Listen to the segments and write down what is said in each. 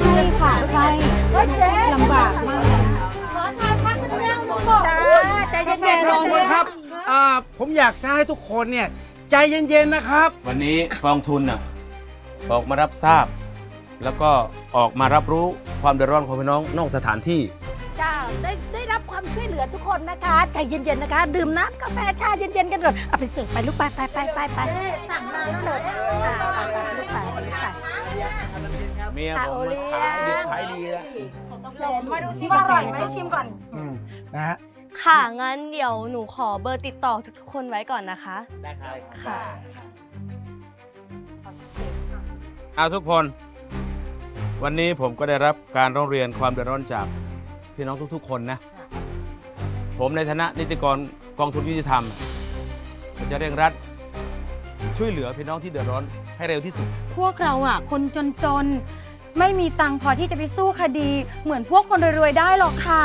ใช่ค่ะใช่ลำบากมากจ้าใจเย็นๆกาแฟร้อนทุกคนครับอ่าผมอยากจะให้ทุกคนเนี่ย ใจเย็นๆนะครับ วันนี้กองทุนน่ะออกมารับทราบ แล้วก็ออกมารับรู้ความเดือดร้อนของพี่น้องนอกสถานที่ จ้าได้ได้รับความช่วยเหลือทุกคนนะคะ ใจเย็นๆนะคะ ดื่มน้ำกาแฟชาเย็นๆกันก่อนเอาไปเสิร์ฟไปลูกไปไปไปไปไปสั่งมาแล้วเสิร์ฟ เมียค่ะผมโอเลี้ขายดียงขายดีแล้วมาดูซิว่าอร่อยไหมชิมก่อน อืมนะฮะ ค่ะงั้นเดี๋ยวหนูขอเบอร์ติดต่อทุกๆคนไว้ก่อนนะคะ ได้ครับค่ะเอาทุกคน วันนี้ผมก็ได้รับการร้องเรียนความเดือดร้อนจากพี่น้องทุกๆ คนนะ ผมในฐานะนิติกรกองทุนยุติธรรมจะเร่งรัดช่วยเหลือพี่น้องที่เดือดร้อนให้เร็วที่สุด พวกเราอะ คนจนๆ ไม่มีตังค์พอที่จะไปสู้คดี เหมือนพวกคนรวยๆได้หรอกค่ะ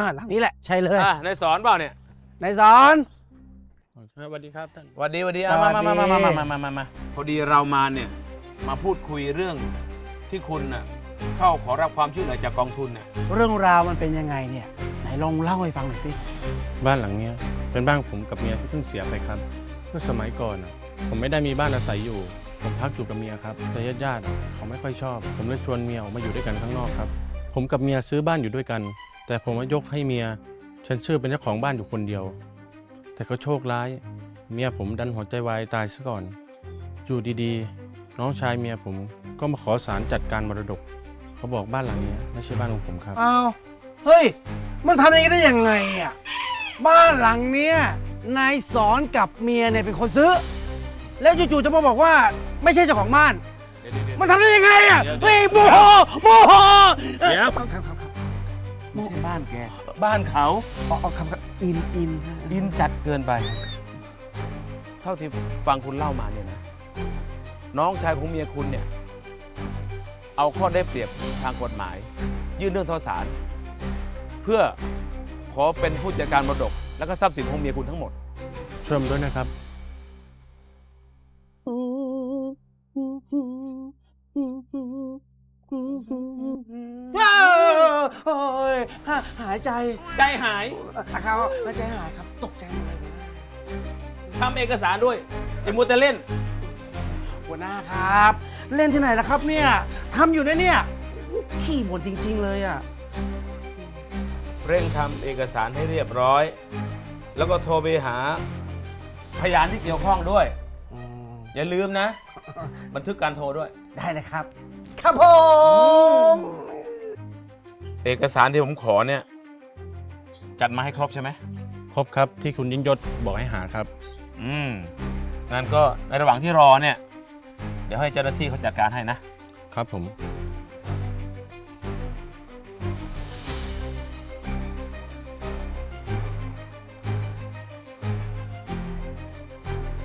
อ่าหลังนี้แหละใช่เลยอะในสอนเปล่าเนี่ยนายสอนสวัสดีครับท่านหวันดีหวันดีสอะวัมาสดีมามามามามามามาพอดีเรามาเนี่ยมาพูดคุยเรื่องที่คุณน่ะเข้าขอรับความช่วยเหลือจากกองทุนน่ะเรื่องราวมันเป็นยังไงเนี่ย ไหนลองเล่าให้ฟังหน่อยสิบ้านหลังเนี้ยเป็นบ้านผมกับเมียที่เพิ่งเสียไปครับ เมื่อสมัยก่อนอะผมไม่ได้มีบ้านอาศัยอยู่ ผมพักอยู่กับเมียครับ แต่ญาติญาติๆเขาไม่ค่อยชอบ ผมเลยชวนเมียออกมาอยู่ด้วยกันข้างนอกครับ ผมกับเมียซื้อบ้านอยู่ด้วยกัน แต่ผมมายกให้เมีย ฉันชื่อเป็นเจ้าของบ้านอยู่คนเดียว แต่ก็โชคร้าย เมียผมดันหัวใจวายตายซะก่อน อยู่ดีๆ น้องชายเมียผมก็มาขอสารจัดการมรดก เขาบอกบ้านหลังเนี้ยไม่ใช่บ้านของผมครับ อ้าว เฮ้ย มันทำอย่างนี้ได้ยังไงอะ บ้านหลังเนี้ยนายสอนกับเมียเนี่ยเป็นคนซื้อ แล้วจู่ๆจะมาบอกว่าไม่ใช่เจ้าของบ้าน มันทำได้ยังไงอะเดี๋ยวเฮ้ยโมโหโมโหเดี๋ยวครับครับครับครับ ไม่ใช่บ้านแก บ้านเขาอ๋ออ๋อครับครับอินอินดินจัดเกินไป เท่าที่ฟังคุณเล่ามาเนี่ยนะ น้องชายของเมียคุณเนี่ย เอาข้อได้เปรียบทางกฎหมาย ยื่นเรื่องต่อศาลเพื่อขอเป็นผู้จัดการมรดก และก็ทรัพย์สินของเมียคุณทั้งหมดช่วยผมด้วยนะครับ ว้าว โอ้ยหาหายใจใจหายอะครับหายใจหายครับ ตกใจหมดเลยทำเอกสารด้วยอย่ามัวแต่เล่น หัวหน้าครับ เล่นที่ไหนล่ะครับเนี่ยทำอยู่นะเนี่ย ขี้บ่นจริง ๆ เลยอะ เร่งทำเอกสารให้เรียบร้อย แล้วก็โทรไปหา พยานที่เกี่ยวข้องด้วย อย่าลืมนะ บันทึกการโทรด้วย ได้เลยครับ ครับผม เอกสารที่ผมขอเนี่ย จัดมาให้ครบใช่ไหมครบครับที่คุณยิ่งยศบอกให้หาครับ อืมงั้นก็ในระหว่างที่รอเนี่ย เดี๋ยวให้เจ้าหน้าที่เขาจัดการให้นะ ครับผม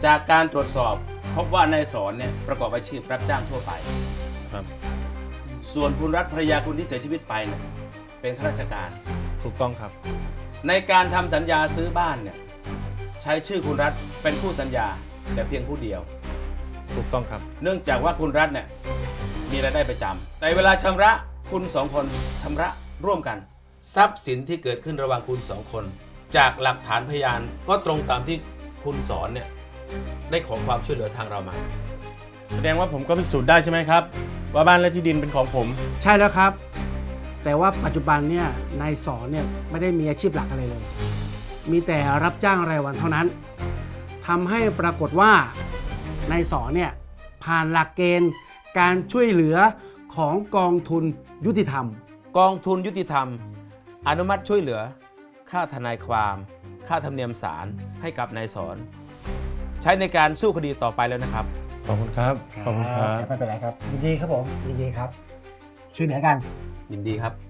จากการตรวจสอบพบว่านายสอนเนี่ยประกอบอาชีพรับจ้างทั่วไป ครับ ส่วนคุณรัฐภรรยาคุณที่เสียชีวิตไปเนี่ย เป็นข้าราชการ ถูกต้องครับ ในการทำสัญญาซื้อบ้านเนี่ยใช้ชื่อคุณรัฐเป็นผู้สัญญาแต่เพียงผู้เดียว ถูกต้องครับ เนื่องจากว่าคุณรัฐเนี่ยมีรายได้ประจำแต่เวลาชำระคุณสองคนชำระร่วมกัน ทรัพย์สินที่เกิดขึ้นระหว่างคุณสองคน จากหลักฐานพยานก็ตรงตามที่คุณสอนเนี่ยได้ขอความช่วยเหลือทางเรามา แสดงว่าผมก็พิสูจน์ได้ใช่ไหมครับ ว่าบ้านและที่ดินเป็นของผม ใช่แล้วครับ แต่ว่าปัจจุบันเนี่ยนายสอนเนี่ยไม่ได้มีอาชีพหลักอะไรเลย มีแต่รับจ้างรายวันเท่านั้นทำให้ปรากฏว่านายสอนเนี่ยผ่านหลักเกณฑ์การช่วยเหลือของกองทุนยุติธรรม กองทุนยุติธรรม อนุมัติช่วยเหลือ ค่าทนายความ ค่าธรรมเนียมศาลให้กับนายสอน ใช้ในการสู้คดีต่อไปแล้วนะครับ ขอบคุณครับ ขอบคุณครับ ไม่เป็นไรครับยินดีครับผมยินดีครับ ช่วยเหลือกัน ยินดีครับ